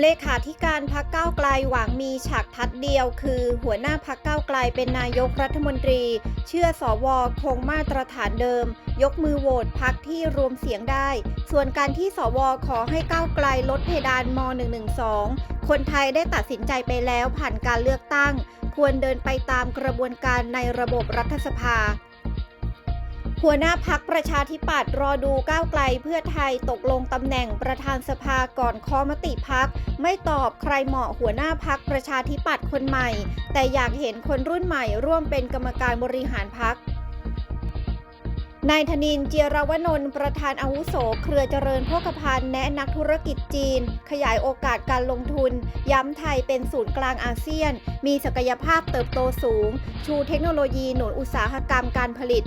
เลขาธิการพักเก้าไกลหวังมีฉากทัดเดียวคือ หัวหน้าพักเก้าไกลเป็นนายกรัฐมนตรี เชื่อสวคงมาตรฐานเดิม ยกมือโหวตพักที่รวมเสียงได้ ส่วนการที่สวขอให้ก้าวไกลลดเพดานม .112 คนไทยได้ตัดสินใจไปแล้วผ่านการเลือกตั้ง ควรเดินไปตามกระบวนการในระบบรัฐสภา หัวหน้าพักประชาธิปัตย์รอดูก้าวไกลเพื่อไทยตกลงตำแหน่งประธานสภาก่อนคอมติพัก ไม่ตอบใครเหมาะหัวหน้าพักประชาธิปัตย์คนใหม่ แต่อยากเห็นคนรุ่นใหม่ร่วมเป็นกรรมการบริหารพักนายธนินเจียรวนนท์ประธานอาวุโส เครือเจริญโภคภัณฑ์แนะนักธุรกิจจีน ขยายโอกาสการลงทุน ย้ำไทยเป็นศูนย์กลางอาเซียน มีศักยภาพเติบโตสูง ชูเทคโนโลยีหนุนอุตสาหกรรมการผลิต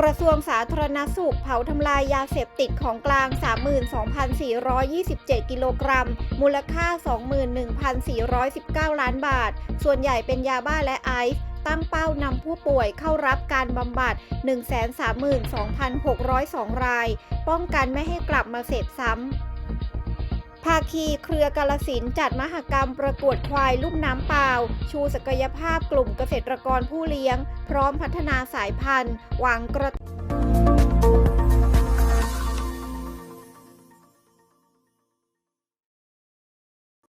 กระทรวงสาธารณสุขเผาทำลายยาเสพติดของกลาง 32,427 กิโลกรัม มูลค่า 21,419 ล้านบาท ส่วนใหญ่เป็นยาบ้าและไอซ์ตั้งเป้านำผู้ป่วยเข้ารับการบำบัด 132,602 ราย ป้องกันไม่ให้กลับมาเสพซ้ำ คีเครือกาลสินจัดมหกรรมประกวดควายลุ่มน้ำเปล่า ชูศักยภาพกลุ่มเกษตรกรผู้เลี้ยง พร้อมพัฒนาสายพันธุ์ หวังกระ